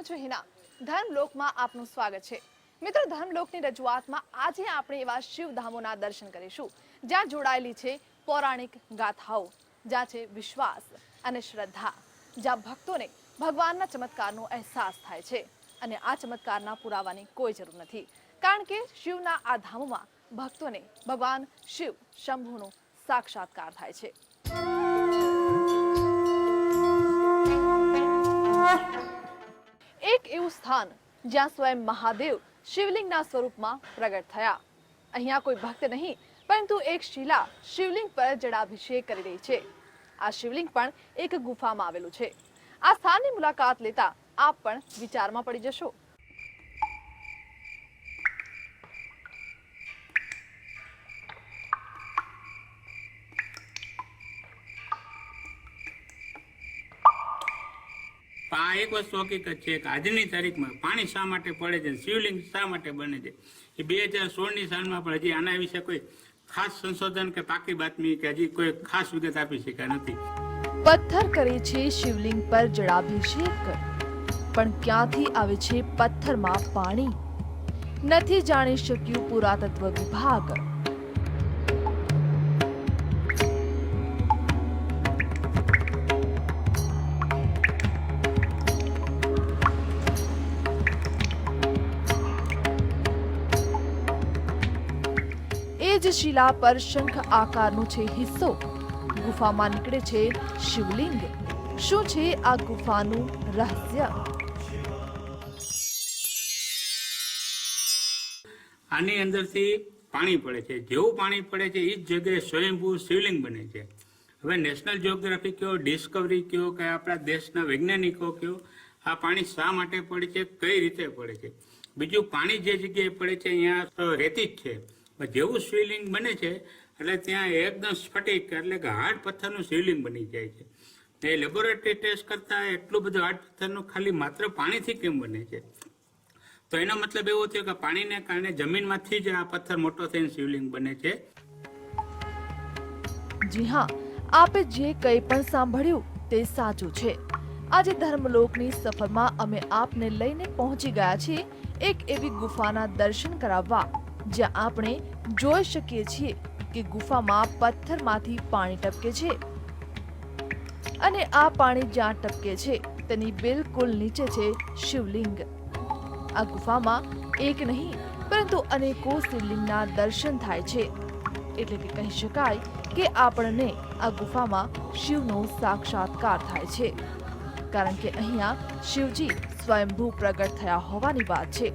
હું છું હિના. ધર્મલોકમાં આપનું સ્વાગત છે. મિત્રો, ધર્મલોકની રજૂઆતમાં આજે આપણે એવા શિવધામોના દર્શન કરીશું, જ્યાં જોડાયેલી છે પૌરાણિક ગાથાઓ, જ્યાં છે વિશ્વાસ અને શ્રદ્ધા, જ્યાં ભક્તોને ભગવાનના ચમત્કારનો અહેસાસ થાય છે અને આ ચમત્કારના પુરાવાની કોઈ જરૂર નથી. કારણ કે શિવના આ ધામોમાં ભક્તોને ભગવાન શિવ શંભુનો સાક્ષાત્કાર થાય છે. એવું સ્થાન જ્યાં સ્વયં મહાદેવ શિવલિંગના સ્વરૂપમાં પ્રગટ થયા. અહીંયા કોઈ ભક્ત નહીં, પરંતુ એક શિલા શિવલિંગ પર જળાભિષેક કરી રહી છે. આ શિવલિંગ પણ એક ગુફામાં આવેલું છે. આ સ્થાનની મુલાકાત લેતા આપ પણ વિચારમાં પડી જશો. આ એક વસ્તુ હકીકત છે કે આજની તારીખમાં પાણી શા માટે પડે છે શિવલિંગ શા માટે બને છે? એ બે હજાર સોળની સાલમાં પણ હજી આના વિશે કોઈ ખાસ સંશોધન કે પાકી બાતમી કે હજી કોઈ ખાસ વિગત આપી શક્યા નથી. પથ્થર કરે છે, શિવલિંગ પર જળાભિષેક પણ ક્યાંથી આવે છે પથ્થરમાં પાણી? નથી જાણી શક્યું પુરાતત્વ વિભાગ. જ શિલા પર શંખ આકારનો છે હિસ્સો. ગુફામાં નીકળે છે શિવલિંગ. શું છે આ ગુફાનું રહસ્ય? આની અંદરથી પાણી પડે છે. જેવું પાણી પડે છે એ જ જગ્યાએ સ્વયંભૂ શિવલિંગ બને છે. હવે નેશનલ જિયોગ્રાફી કયો ડિસ્કવરી કયો, કે આપણા દેશના વૈજ્ઞાનિકો કયો, આ પાણી શા માટે પડે છે, કઈ રીતે પડે છે? બીજું પાણી જે જગ્યાએ પડે છે, અહીંયા રેતી જ છે. જેવું શિવલિંગ બને છે, એટલે ત્યાં એકદમ સ્ફટિક એટલે કે હાર્ડ પથ્થરનું શિવલિંગ બની જાય છે. એ લેબોરેટરી ટેસ્ટ કરતાં એટલું બધું હાર્ડ પથ્થરનું ખાલી માત્ર પાણીથી કેમ બને છે? તો એનો મતલબ એવો થયો કે પાણીને કારણે જમીનમાંથી જ આ પથ્થર મોટો થઈને શિવલિંગ બને છે. જી હા, આપે જે કંઈ પણ સાંભળ્યું તે સાચું છે. આજે ધર્મલોકની સફરમાં અમે આપને લઈને પહોંચી ગયા છીએ એક એવી ગુફાના દર્શન કરાવવા. જ્યાં આપણે જોઈ શકીએ છીએ કે ગુફામાં પથ્થરમાંથી પાણી ટપકે છે. અને આ પાણી જ્યાં ટપકે છે, તેની બિલકુલ નીચે છે શિવલિંગ. આ ગુફામાં એક નહીં, પરંતુ અનેકો શિવલિંગના દર્શન થાય છે. એટલે કે કહી શકાય કે આપણને આ ગુફામાં શિવનો સાક્ષાત્કાર થાય છે. કારણ કે અહીંયા શિવજી સ્વયંભૂ પ્રગટ થયા હોવાની વાત છે.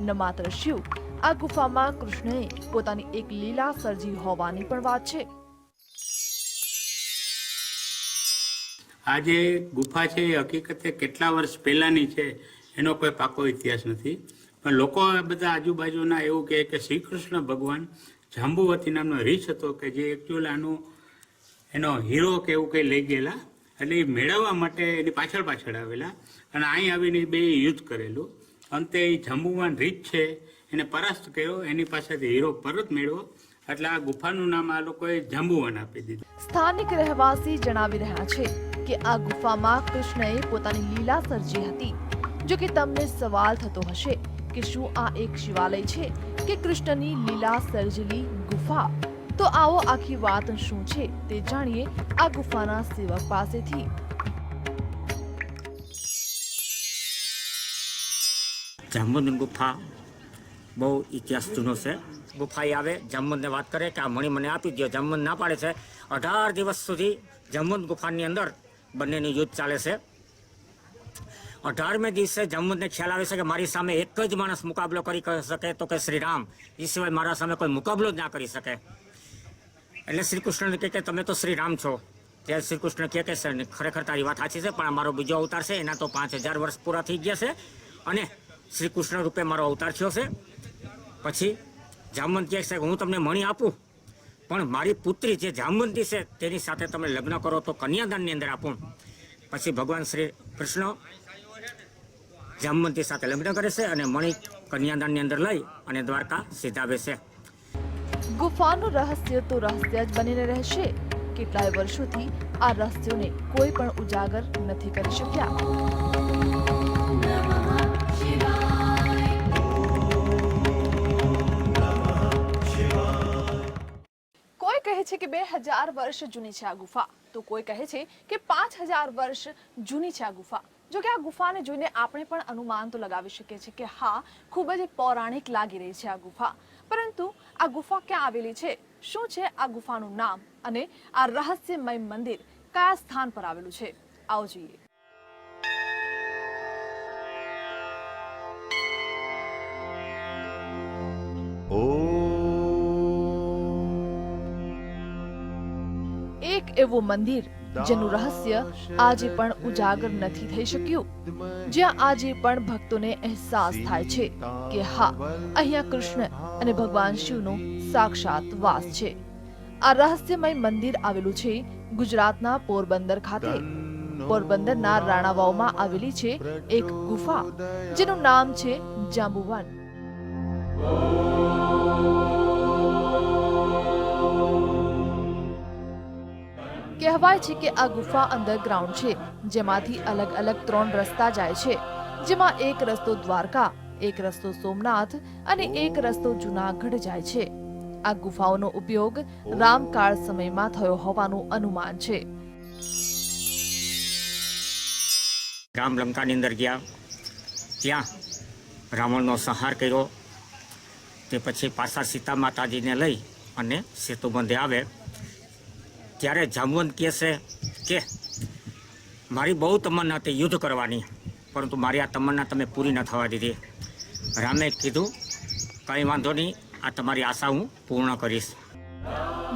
ન માત્ર શિવ આ ગુફામાં કૃષ્ણએ પોતાની એક લીલા સર્જી હોવાની પણ વાત છે. આ જે ગુફા છે એ હકીકતે કેટલા વર્ષ પહેલાની છે, એનો કોઈ પાકો ઇતિહાસ નથી. પણ લોકો બધા આજુબાજુના એવું કહે કે શ્રી કૃષ્ણ ભગવાન જાંબુવતી નામનો રીછ હતો કે જે એકચ્યુઅલ આનું એનો હીરો કે એવું કંઈ લઈ ગયેલા. એટલે એ મેળવવા માટે એની પાછળ પાછળ આવેલા. અને અહીં આવીને બે યુદ્ધ કરેલું. અંતે એ જાંબુવાન રીત છે એને પરાસ્ત કર્યો એની પાસેથી હીરો પરત મેળવ્યો. એટલે આ ગુફાનું નામ આ લોકોએ જાંબુવાન આપી દીધું. સ્થાનિક રહેવાસી જણાવી રહ્યા છે કે આ ગુફામાં કૃષ્ણએ પોતાની લીલા સર્જી હતી. જો કે તમને સવાલ થતો હશે કે શું આ એક શિવાલય છે કે કૃષ્ણની લીલા સર્જેલી ગુફા? તો આવો આખી વાત શું છે તે જાણીએ આ ગુફાના સેવક પાસેથી. જાંબુદન ગુફા બહુ ઇતિહાસ જૂનો છે. ગુફા એ આવે જાંબુદને વાત કરે કે આ મણી મને આપી દો જાંબુદ ના પાડે છે. અઢાર દિવસ સુધી જમ્મુદ ગુફાની અંદર બંનેનું યુદ્ધ ચાલે છે. અઢારમે દિવસે જમ્મુદને ખ્યાલ આવે છે કે મારી સામે એક જ માણસ મુકાબલો કરી શકે તો કે શ્રીરામ એ સિવાય મારા સામે કોઈ મુકાબલો જ ના કરી શકે. એટલે શ્રી કૃષ્ણને કહે કે તમે તો શ્રીરામ છો. ત્યારે શ્રી કૃષ્ણ કહે કે સર, ખરેખર તારી વાત સાચી છે, પણ મારો બીજો અવતાર છે, એના તો પાંચ હજાર વર્ષ પૂરા થઈ ગયા છે. અને શ્રી કૃષ્ણ રૂપે મારો અવતાર થયો છે. પછી જામવંતી કે હું તમને મણી આપું, પણ મારી પુત્રી જે જામવંતી છે, તેની સાથે તમે લગ્ન કરો તો કન્યાદાનની અંદર આપું. પછી ભગવાન શ્રી કૃષ્ણ જામવંતી સાથે લગ્ન કરે છે અને મણી કન્યાદાનની અંદર લઈ અને દ્વારકા સીધાવે છે ગુફાનું રહસ્ય તો રહસ્ય જ બનીને રહેશે. કેટલાય વર્ષોથી આ રહસ્યોને કોઈ પણ ઉજાગર નથી કરી શક્યા. કહે છે કે બે હજાર વર્ષ જૂની છે આ ગુફા. તો કોઈ કહે છે કે પાંચ હજાર વર્ષ જૂની છે આ ગુફા. જો કે આ ગુફાને જોઈને આપણે પણ અનુમાન તો લગાવી શકીએ છીએ કે હા, ખૂબ જ પૌરાણિક લાગી રહી છે આ ગુફા. પરંતુ આ ગુફા ક્યાં આવેલી છે? શું છે આ ગુફાનું નામ? અને આ રહસ્યમય મંદિર કયા સ્થાન પર આવેલું છે? આવો જોઈએ. એવું મંદિર, જેનું રહસ્ય આજે પણ ઉજાગર નથી થઈ શક્યું. જ્યાં આજે પણ ભક્તોને અહેસાસ થાય છે કે હા, અહીંયા કૃષ્ણ અને ભગવાન શિવનો સાક્ષાત વાસ છે. આ રહસ્યમય મંદિર આવેલું છે ગુજરાતના પોરબંદર ખાતે. પોરબંદરના રાણાવાવમાં આવેલી છે એક ગુફા, જેનું નામ છે જાંબુવન. કહેવાય છે કે આ ગુફા અંડરગ્રાઉન્ડ છે, જેમાંથી અલગ અલગ ત્રણ રસ્તા જાય છે, જેમાં એક રસ્તો દ્વારકા, એક રસ્તો સોમનાથ અને એક રસ્તો જુનાગઢ જાય છે. આ ગુફાઓનો ઉપયોગ રામકાળ સમયમાં થયો હોવાનું અનુમાન છે. રામ લંકાની અંદર ગયા. ત્યાં રાવણનો સંહાર કર્યો. તે પછી પાછા સીતા માતાજીને લઈ અને સેતુબંધે આવે. ત્યારે જામવંત કહેશે કે, મારી બહુ તમન્ના હતી યુદ્ધ કરવાની, પરંતુ મારી આ તમન્ના તમે પૂરી ન થવા દીધી. રામે કીધું, કંઈ વાંધો નહીં, આ તમારી આશા હું પૂર્ણ કરીશ.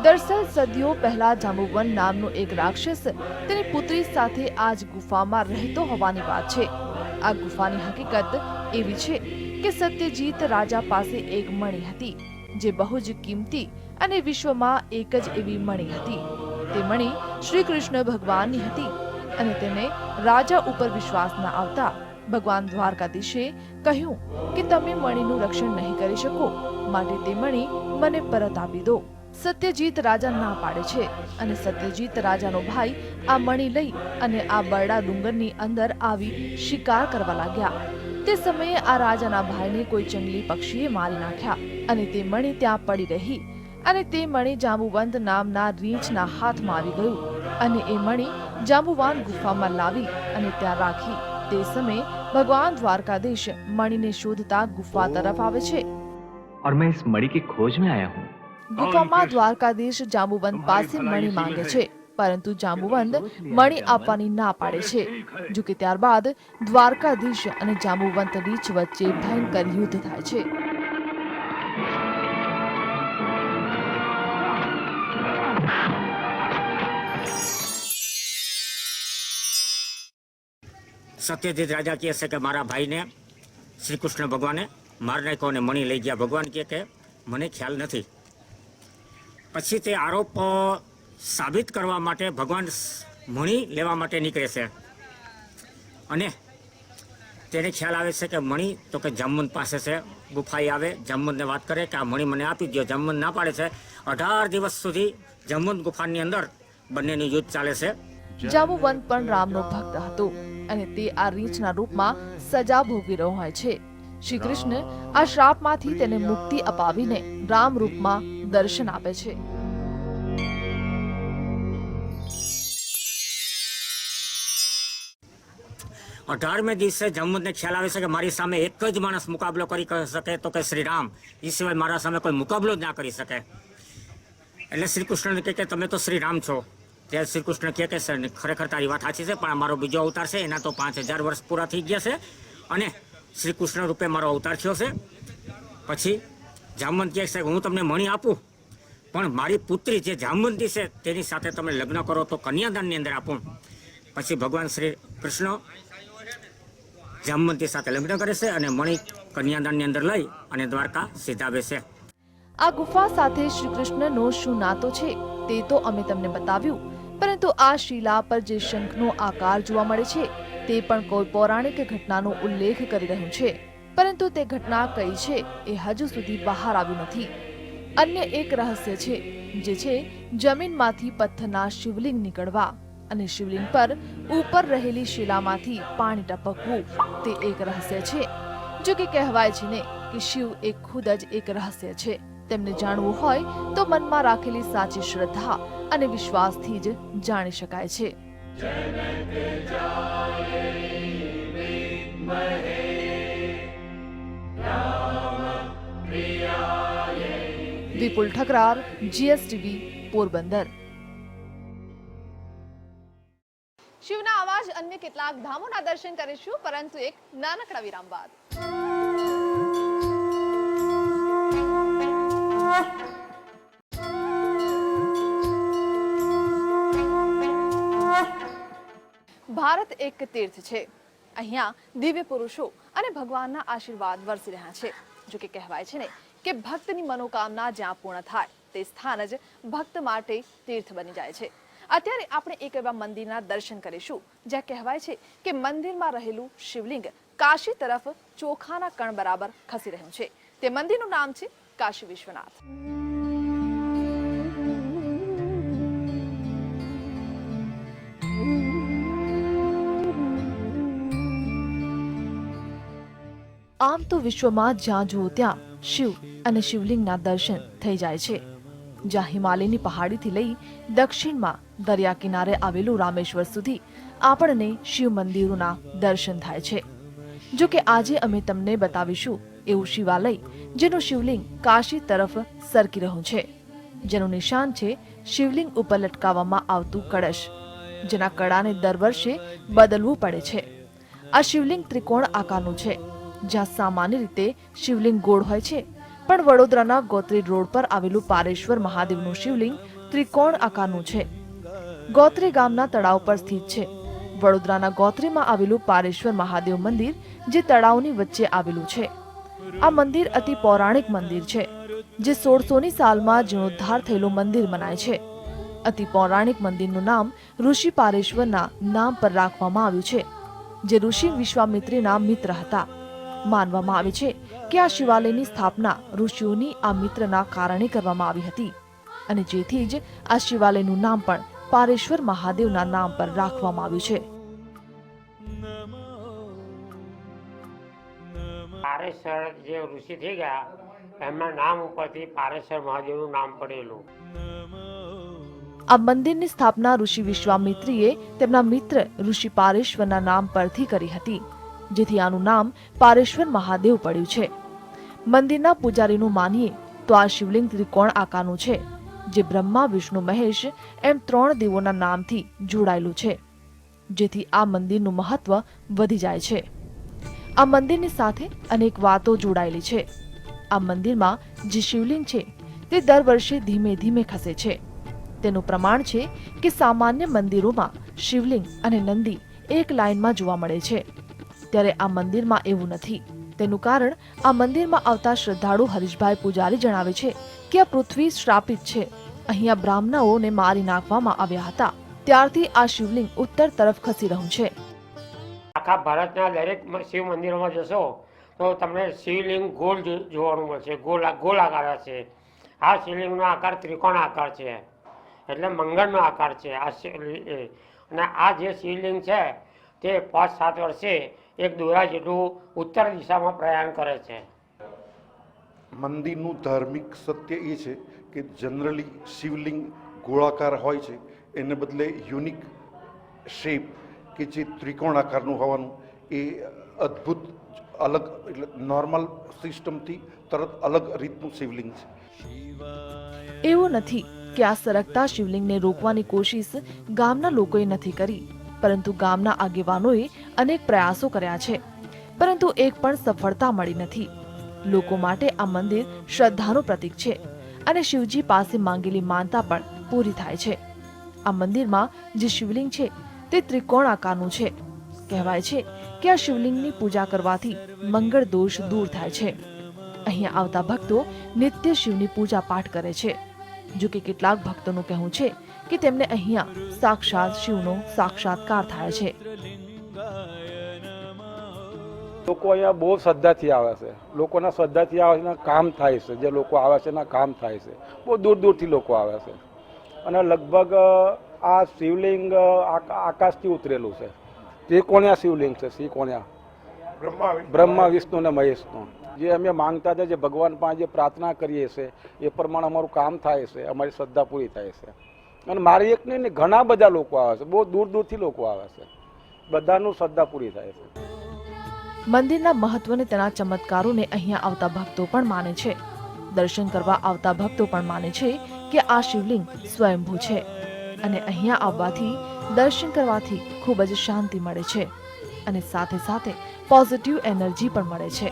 દરસલ સદીઓ પહેલા જાંબુવન નામનો એક રાક્ષસ તેની પુત્રી સાથે આ જ ગુફામાં રહેતો હોવાની વાત છે. આ ગુફાની હકીકત એવી છે કે સત્યજીત રાજા પાસે એક મણી હતી, જે બહુ જ કિંમતી અને વિશ્વમાં એક જ એવી મણી હતી. તે મણી શ્રી કૃષ્ણ ભગવાનની હતી અને તેને રાજા ઉપર વિશ્વાસ ન આવતા ભગવાન દ્વારકાધીશે કહ્યું કે તમે મણીનું રક્ષણ નહીં કરી શકો, માટે તે મણી મને પરત આપી દો. સત્યજીત રાજા ના પાડે છે અને સત્યજીત રાજાનો ભાઈ આ મણી લઈ અને આ બરડા ડુંગરની અંદર આવી શિકાર કરવા લાગ્યા. તે સમયે આ રાજાના ભાઈને કોઈ જંગલી પક્ષીએ મારી નાખ્યા અને તે મણી ત્યાં પડી રહી. અને તે મણી જાંબુવંત નામના રીંછના હાથમાં આવી ગયું અને એ મણી જાંબુવાન ગુફામાં લાવી અને ત્યાં રાખી તે સમયે ભગવાન દ્વારકાધીશ મણીને શોધતા ગુફા તરફ આવે છે और मैं इस मणि की खोज में आया हूँ ગુફામાં દ્વારકાધીશ જાંબુવંત પાસે મણી માંગે છે પરંતુ જાંબુવંત મણી આપવાની ના પાડે છે જો કે ત્યારબાદ દ્વારકાધીશ અને જાંબુવંત રીંછ વચ્ચે ભયંકર યુદ્ધ થાય છે સત્યજીત રાજા કહે છે કે મારા ભાઈને શ્રી કૃષ્ણ ભગવાને માર નાખ્યો અને મણી લઈ ગયા. ભગવાન કહે કે મને ખ્યાલ નથી. પછી તે આરોપ સાબિત કરવા માટે ભગવાન મણી લેવા માટે નીકળે છે. અને તેને ખ્યાલ આવે છે કે મણી તો કે જામવંત પાસે છે. ગુફાએ આવે જામવંતને વાત કરે કે આ મણી મને આપી દો જામવંત ના પાડે છે. અઢાર દિવસ સુધી જામવંત ગુફાની અંદર બંનેનું યુદ્ધ ચાલે છે. જાંબુવંત પણ રામનો ભક્ત હતો અને તે આ રીંછના રૂપમાં સજા ભોગવી રહ્યો હોય છે. શ્રી કૃષ્ણ આ શ્રાપમાંથી તેને મુક્તિ અપાવીને રામ રૂપમાં દર્શન આપે છે. અઢારમે દિવસે જમવંતને ખ્યાલ આવે છે કે મારી સામે એક જ માણસ મુકાબલો કરી શકે તો કે શ્રી રામ. એ સિવાય મારા સામે કોઈ મુકાબલો જ ના કરી શકે. એટલે શ્રી કૃષ્ણને કે તમે તો શ્રી રામ છો. ત્યારે શ્રી કૃષ્ણ કહે કે, સર, ખરેખર તારી વાત સાચી છે, પણ મારો બીજો અવતાર છે, એના તો પાંચ હજાર વર્ષ પૂરા થઈ ગયા છે અને શ્રી કૃષ્ણ રૂપે મારો અવતાર થયો છે. પછી જામવંત કહે છે હું તમને મણી આપું, પણ મારી પુત્રી જે જામવંતી છે, તેની સાથે તમે લગ્ન કરો તો કન્યાદાનની અંદર આપું. પછી ભગવાન શ્રી કૃષ્ણ જામવંતી સાથે લગ્ન કરે છે અને મણિ કન્યાદાનની અંદર લઈ અને દ્વારકા સીધા બેસે. આ ગુફા સાથે શ્રી કૃષ્ણનો શું નાતો છે, તે તો અમે તમને બતાવ્યું. પરંતુ આ શિલા પર જે શંખનો આકાર જોવા મળે છે, તે પણ કોઈ પૌરાણિક ઘટનાનો ઉલ્લેખ કરી રહ્યું છે. પરંતુ તે ઘટના કઈ છે, એ હજુ સુધી બહાર આવ્યું નથી. અન્ય એક રહસ્ય છે, જે છે, જમીનમાંથી પથ્થરના શિવલિંગ નીકળવા અને શિવલિંગ પર ઉપર રહેલી શિલામાંથી પાણી ટપકવું, તે એક રહસ્ય છે. જો કે કહેવાય છે ને કે શિવ એ ખુદ જ એક રહસ્ય છે. તેમને જાણવું હોય તો મનમાં રાખેલી સાચી શ્રદ્ધા અને વિશ્વાસથી જ જાણી શકાય છે. વિપુલ ઠકરાર, જીએસટીવી, પોરબંદર. શિવના અવાજ અન્ય કેટલાક ધામોના દર્શન કરીશું, પરંતુ એક નાનકડા વિરામ બાદ. ભારત એક તીર્થ છે. અહીંયા દિવ્ય પુરુષો અને ભગવાનના આશીર્વાદ વરસી રહ્યા છે. જો કે કહેવાય છે ને કે ભક્તની મનોકામના જ્યાં પૂર્ણ થાય, તે સ્થાન જ ભક્ત માટે તીર્થ બની જાય છે. અત્યારે આપણે એક એવા મંદિરના દર્શન કરીશું, જ્યાં કહેવાય છે કે મંદિરમાં રહેલું શિવલિંગ કાશી તરફ ચોખાના કણ બરાબર ખસી રહ્યું છે. તે મંદિરનું નામ છે કાશી વિશ્વનાથ આમ તો વિશ્વમાં જ્યાં જુઓ ત્યાં શિવ અને શિવલિંગના દર્શન થઈ જાય છે. જ્યાં હિમાલયની પહાડીથી લઈ દક્ષિણમાં દરિયા કિનારે આવેલું રામેશ્વર સુધી આપણને શિવ મંદિરોના દર્શન થાય છે. જો કે આજે અમે તમને બતાવીશું એવું શિવાલય, જેનું શિવલિંગ કાશી તરફ સરકી રહ્યું છે. જેનું નિશાન છે શિવલિંગ ઉપર લટકાવવામાં આવતું કળશ, જેના કળાને દર વર્ષે બદલવું પડે છે. આ શિવલિંગ ત્રિકોણ આકારનું છે, જ્યાં સામાન્ય રીતે શિવલિંગ ગોળ હોય છે, પણ વડોદરાના ગોત્રી રોડ પર આવેલું પારેશ્વર મહાદેવનું શિવલિંગ ત્રિકોણ આકારનું છે. ગોત્રી ગામના તળાવ પર સ્થિત છે. વડોદરાના ગોત્રીમાં આવેલું પારેશ્વર મહાદેવ મંદિર, જે તળાવની વચ્ચે આવેલું છે. આ મંદિર અતિ પૌરાણિક મંદિર છે, જે સોળસોની સાલમાં જીર્ણોદ્ધાર થયેલું મંદિર મનાય છે. અતિ પૌરાણિક મંદિરનું નામ ઋષિ પારેશ્વરના નામ પર રાખવામાં આવ્યું છે, જે ઋષિ વિશ્વામિત્રીના મિત્ર હતા. માનવામાં આવે છે કે આ શિવાલયની સ્થાપના ઋષિઓની આ મિત્રના કારણે કરવામાં આવી હતી અને જેથી જ આ શિવાલયનું નામ પણ પારેશ્વર મહાદેવના નામ પર રાખવામાં આવ્યું છે. પારેશ્વર જે ઋષિ થઈ ગયા, એમના નામ ઉપરથી પારેશ્વર મહાદેવનું નામ પડેલું. આ મંદિરની સ્થાપના ઋષિ વિશ્વામિત્રીએ તેમના મિત્ર ઋષિ પારેશ્વરના નામ પરથી કરી હતી, જેથી આનું નામ પારેશ્વર મહાદેવ પડ્યું છે. મંદિરના પૂજારીનું માનીએ તો આ શિવલિંગ ત્રિકોણ આકારનું છે, જે બ્રહ્મા, વિષ્ણુ, મહેશ એમ ત્રણ દેવોના નામથી જોડાયેલું છે, જેથી આ મંદિરનું મહત્વ વધી જાય છે. આ મંદિરની સાથે અનેક વાતો જોડાયેલી છે. આ મંદિરમાં જે શિવલિંગ છે, તે દર વર્ષે ધીમે ધીમે ખસે છે. તેનું પ્રમાણ છે કે સામાન્ય મંદિરોમાં શિવલિંગ અને નંદી એક લાઇનમાં જોવા મળે છે. ત્યારે આ મંદિરમાં એવું નથી. તેનું કારણ આ મંદિરમાં આવતા શ્રદ્ધાળુ હરીશભાઈ પૂજારી જણાવે છે કે આ પૃથ્વી શ્રાપિત છે. અહીંયા બ્રાહ્મણોને મારી નાખવામાં આવ્યા હતા. ત્યારથી આ શિવલિંગ ઉત્તર તરફ ખસી રહ્યું છે. આખા ભારતના દરેક શિવ મંદિરોમાં જશો, તો તમને શિવલિંગ ગોળ જોવાનું મળશે. ગોળા ગોળાકાર છે આ શિવલિંગનો આકાર ત્રિકોણ આકાર છે. એટલે મંગળનો આકાર છે આ. અને આ જે શિવલિંગ છે, તે પાંચ સાત વર્ષે એક દોરા જેટલું ઉત્તર દિશામાં પ્રયાણ કરે છે. મંદિરનું ધાર્મિક સત્ય એ છે કે જનરલી શિવલિંગ ગોળાકાર હોય છે. એને બદલે યુનિક શેપ કે જે ત્રિકોણ આકારનું હોવાનું એ અદ્ભુત અલગ એટલે નોર્મલ સિસ્ટમથી તરત અલગ રીતનું શિવલિંગ છે. એવું નથી કે આ સરકતા શિવલિંગને રોકવાની કોશિશ ગામના લોકોએ નથી કરી, પરંતુ ગામના આગેવાનોએ અનેક પ્રયાસો કર્યા છે. પરંતુ એક પણ સફળતા મળી નથી. લોકો માટે આ મંદિર શ્રદ્ધાનું પ્રતીક છે અને શિવજી પાસે માંગેલી માનતા પણ પૂરી થાય છે. આ મંદિરમાં જે શિવલિંગ છે તે ત્રિકોણ આકારનું છે. કહેવાય છે કે આ શિવલિંગની પૂજા કરવાથી મંગળ દોષ દૂર થાય છે. અહીંયા આવતા ભક્તો નિત્ય શિવની પૂજા પાઠ કરે છે. જો કે કેટલાક ભક્તોનું કહેવું છે કે તેમને અહીંયા સાક્ષાત શિવનો સાક્ષાત્કાર થાય છે. લોકો અહીંયા બહુ શ્રદ્ધાથી આવે છે. લોકોના શ્રદ્ધાથી આવે છે કામ થાય છે. જે લોકો આવે છે એના કામ થાય છે. બહુ દૂર દૂરથી લોકો આવે છે. અને લગભગ આ શિવલિંગ આકા- આકાશથી ઉતરેલું છે. ત્રિકોણ્યા શિવલિંગ છે ત્રિકોણ્યા. બ્રહ્મા વિષ્ણુ ને મહેશનું. જે અમે માંગતા હતા જે ભગવાન પાસે જે પ્રાર્થના કરીએ છીએ એ પ્રમાણે અમારું કામ થાય છે અમારી શ્રદ્ધા પૂરી થાય છે. અને મારી એક નહીં ઘણા બધા લોકો આવે છે બહુ દૂર દૂરથી લોકો આવે છે. બધાનું શ્રદ્ધા પૂરી થાય છે. મંદિરના મહત્વને તેના ચમત્કારોને અહીંયા આવતા ભક્તો પણ માને છે. દર્શન કરવા આવતા ભક્તો પણ માને છે કે આ શિવલિંગ સ્વયંભૂ છે. અને અહીંયા આવવાથી, દર્શન કરવાથી ખૂબ જ શાંતિ મળે છે. અને સાથે સાથે પોઝિટિવ એનર્જી પણ મળે છે.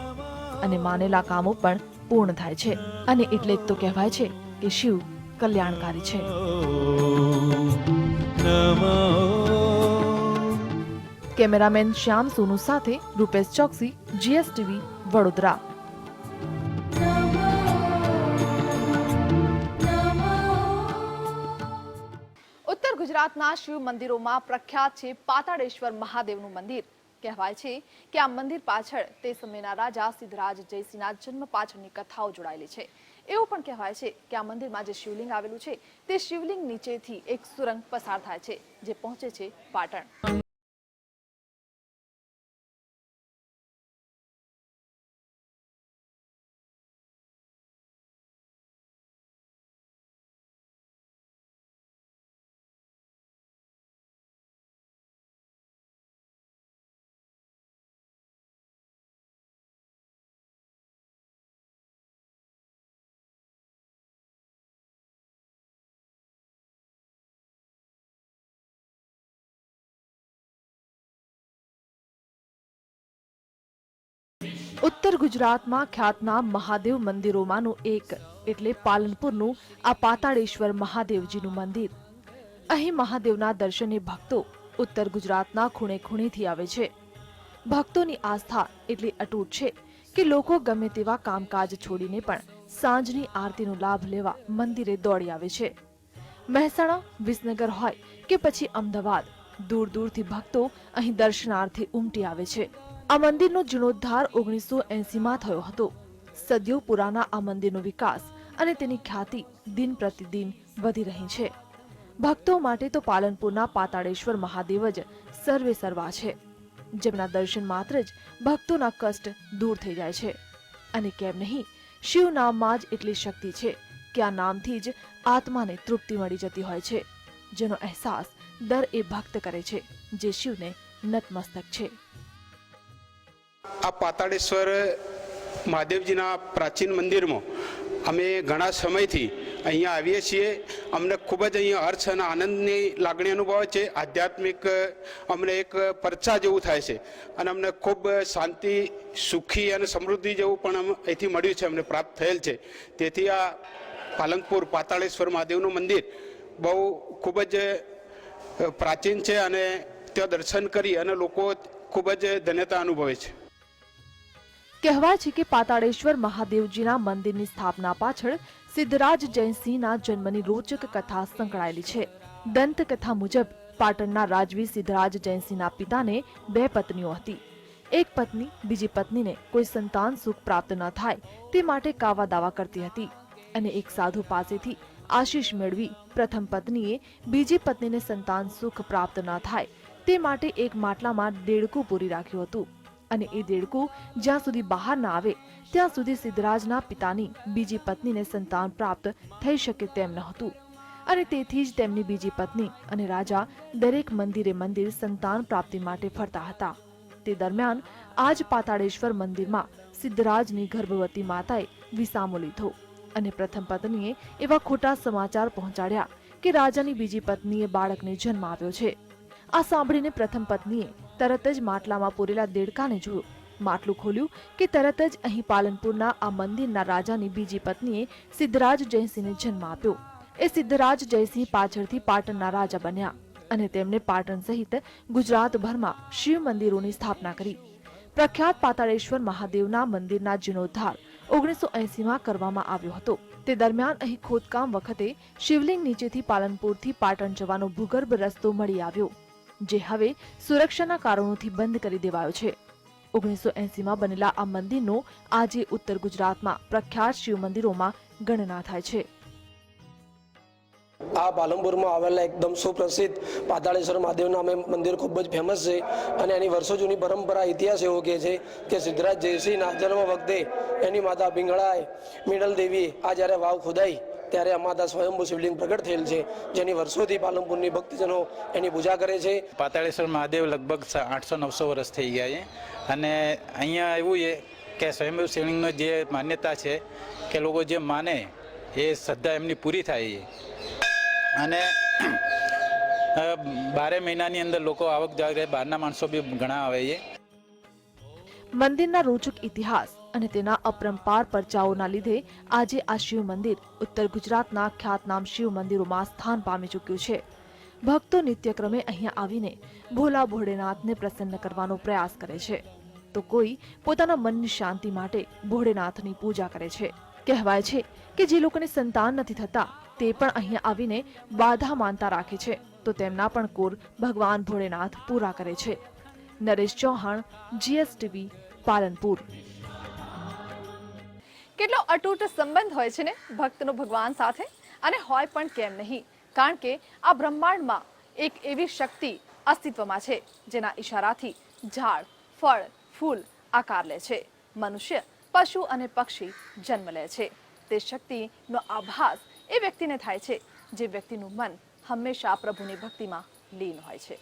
અને માનેલા કામો પણ પૂર્ણ થાય છે. અને એટલે જ તો કહેવાય છે કે શિવ કલ્યાણકારી છે. કેમેરામેન શ્યામ સોનુ સાથે રૂપેશ ચોકસી જીએસટીવી વડોદરા. ગુજરાતના શિવ મંદિરોમાં પ્રખ્યાત છે પાતાળેશ્વર મહાદેવનું મંદિર. કહેવાય છે કે આ મંદિર પાછળ તે સમયના રાજા સિદ્ધરાજ જયસિંહના જન્મ પાછળની કથાઓ જોડાયેલી છે. એવું પણ કહેવાય છે કે આ મંદિરમાં જે શિવલિંગ આવેલું છે તે શિવલિંગ નીચેથી એક સુરંગ પસાર થાય છે, જે પહોંચે છે પાટણ. ઉત્તર ગુજરાતમાં ખ્યાતનામ મહાદેવ મંદિરોમાંનું એક, એટલે પાલનપુરનું આ પાતાળેશ્વર મહાદેવજીનું મંદિર. અહીં મહાદેવના દર્શને ભક્તો ઉત્તર ગુજરાતના ખૂણે ખૂણેથી આવે છે. ભક્તોની આસ્થા એટલી અટૂટ છે કે લોકો ગમે તેવા કામકાજ છોડીને પણ સાંજની આરતીનો લાભ લેવા મંદિરે દોડી આવે છે. મહેસાણા, વિસનગર હોય કે પછી અમદાવાદ દૂર દૂરથી ભક્તો અહીં દર્શનાર્થે ઉમટી આવે છે. આ મંદિરનો જીર્ણોદ્ધાર ઓગણીસો એસીમાં થયો હતો. સદીઓ પુરાના આ મંદિરનો વિકાસ અને તેની ખ્યાતિ દિન પ્રતિદિન વધી રહી છે. ભક્તો માટે તો પાલનપુરના પાતાળેશ્વર મહાદેવ જ સર્વે સર્વા છે. જેમના દર્શન માત્ર જ ભક્તોના કષ્ટ દૂર થઈ જાય છે. અને કેમ નહીં, શિવ નામમાં જ એટલી શક્તિ છે કે આ નામથી જ આત્માને તૃપ્તિ મળી જતી હોય છે. જેનો અહેસાસ દર એ ભક્ત કરે છે જે શિવને નતમસ્તક છે. આ પાતાળેશ્વર મહાદેવજીના પ્રાચીન મંદિરમાં અમે ઘણા સમયથી અહીંયા આવીએ છીએ. અમને ખૂબ જ અહીંયા હર્ષ અને આનંદની લાગણી અનુભવે છે. આધ્યાત્મિક, અમને એક પરચા જેવું થાય છે અને અમને ખૂબ શાંતિ, સુખી અને સમૃદ્ધિ જેવું પણ અહીંથી મળ્યું છે, અમને પ્રાપ્ત થયેલ છે. તેથી આ પાલનપુર પાતાળેશ્વર મહાદેવનું મંદિર બહુ ખૂબ જ પ્રાચીન છે અને ત્યાં દર્શન કરી અને લોકો ખૂબ જ ધન્યતા અનુભવે છે. કહેવાય છે કે પાતાળેશ્વર મહાદેવજીના મંદિરની સ્થાપના પાછળ સિદ્ધરાજ જયસિંહના જન્મની રોચક કથા સંકળાયેલી છે. દંતકથા મુજબ પાટણના રાજવી સિદ્ધરાજ જયસિંહના પિતાને બે પત્નીઓ હતી. એક પત્ની બીજી પત્નીને કોઈ સંતાન સુખ પ્રાપ્ત ન થાય તે માટે કાવા દાવા કરતી હતી અને એક સાધુ પાસેથી આશીષ મેળવી પ્રથમ પત્નીએ બીજી પત્નીને સંતાન સુખ પ્રાપ્ત ન થાય તે માટે એક માટલામાં દેડકું પૂરી રાખ્યું હતું. અને એ દેડકું જ્યાં સુધી બહાર ના આવે, ત્યાં સુધી સિદ્ધરાજના પિતાની બીજી પત્નીને સંતાન પ્રાપ્ત થઈ શકે તેમ નહોતું અને તેથી જ તેમની બીજી પત્ની અને રાજા દરેક મંદિરે મંદિર સંતાન પ્રાપ્તિ માટે ફરતા હતા. તે દરમિયાન આજ પાતાળેશ્વર મંદિરમાં સિદ્ધરાજની ગર્ભવતી માતાએ વિસામો લીધો અને પ્રથમ પત્નીએ એવા ખોટા સમાચાર પહોંચાડ્યા કે રાજાની બીજી પત્નીએ બાળકને જન્મ આવ્યો છે. આ સાંભળીને પ્રથમ પત્નીએ તરત જ માટલામાં પૂરેલા દેડકાને જોયું. માટલું ખોલ્યું કે તરત જ અહીં પાલનપુરના આ મંદિરના રાજાની બીજી પત્નીએ સિદ્ધરાજ જયસિંહને જન્મ આપ્યો. એ સિદ્ધરાજ જયસિંહ પાછળથી પાટણના રાજા બન્યા અને તેમણે પાટણ સહિત ગુજરાતભરમાં શિવ મંદિરોની સ્થાપના કરી. પ્રખ્યાત પાતાળેશ્વર મહાદેવના મંદિરના જીર્ણોદ્ધાર ઓગણીસો એસીમાં કરવામાં આવ્યો હતો. તે દરમિયાન અહીં ખોદકામ વખતે શિવલિંગ નીચેથી પાલનપુરથી પાટણ જવાનો ભૂગર્ભ રસ્તો મળી આવ્યો. જે હવે સુરક્ષાના કારણોથી બંધ કરી દેવાયો છે. ઓગણીસો એસીમાં બનેલા આ મંદિરનો આજે ઉત્તર ગુજરાતમાં પ્રખ્યાત શિવ મંદિરોમાં ગણના થાય છે. આ પાલનપુરમાં આવેલા એકદમ સુપ્રસિદ્ધ પાતાળેશ્વર મહાદેવના નામે મંદિર ખૂબ જ ફેમસ છે અને એની વર્ષો જૂની પરંપરા, ઇતિહાસ એવો કહે છે કે સિદ્ધરાજ જયસિંહના જન્મ વખતે એની માતા પિંગળાએ મિડલ દેવી આ જ્યારે વાવ ખોદાઈ ત્યારે આ માતા સ્વયંભૂ શિવલિંગ પ્રગટ થયેલ છે જેની વર્ષોથી પાલનપુરની ભક્તજનો એની પૂજા કરે છે. પાતાળેશ્વર મહાદેવ લગભગ આઠસો નવસો વર્ષ થઈ ગયા છે. અને અહીંયા એવું છે કે સ્વયંભૂ શિવલિંગનો જે માન્યતા છે કે લોકો જે માને એ શ્રદ્ધા એમની પૂરી થાય છે. અને બારે મહિનાની અંદર લોકો આવક જાવ રહે બહારના માણસો બી ઘણા આવે છે. મંદિરના રોચક ઇતિહાસ અને તેના અપરંપાર પરચાઓના લીધે આજે આ શિવ મંદિર ઉત્તર ગુજરાતના ખ્યાતનામ શિવ મંદિરોમાં સ્થાન પામી ચૂક્યું છે. ભક્તો નિત્યક્રમે અહીંયા આવીને ભોલા ભોળેનાથને પ્રસન્ન કરવાનો પ્રયાસ કરે છે. તો કોઈ પોતાના મનની શાંતિ માટે ભોળેનાથની પૂજા કરે છે. કહેવાય છે કે જે લોકોને સંતાન નથી થતા, તે પણ અહીંયા આવીને બાધા માનતા રાખે છે. તો તેમના પણ કોર ભગવાન ભોળેનાથ પૂરા કરે છે. નરેશ ચૌહાણ, જીએસટીવી, પાલનપુર. કેટલો અતૂટ સંબંધ હોય છે ને ભક્તનો ભગવાન સાથે? અને હોય પણ કેમ નહીં? કારણ કે આ બ્રહ્માંડમાં એક એવી શક્તિ અસ્તિત્વમાં છે, જેના ઈશારાથી ઝાડ, ફળ, ફૂલ આકાર લે છે. મનુષ્ય, પશુ અને પક્ષી જન્મ લે છે. તે શક્તિનો આભાસ એ વ્યક્તિને થાય છે, જે વ્યક્તિનું મન હંમેશા પ્રભુની ભક્તિમાં લીન હોય છે.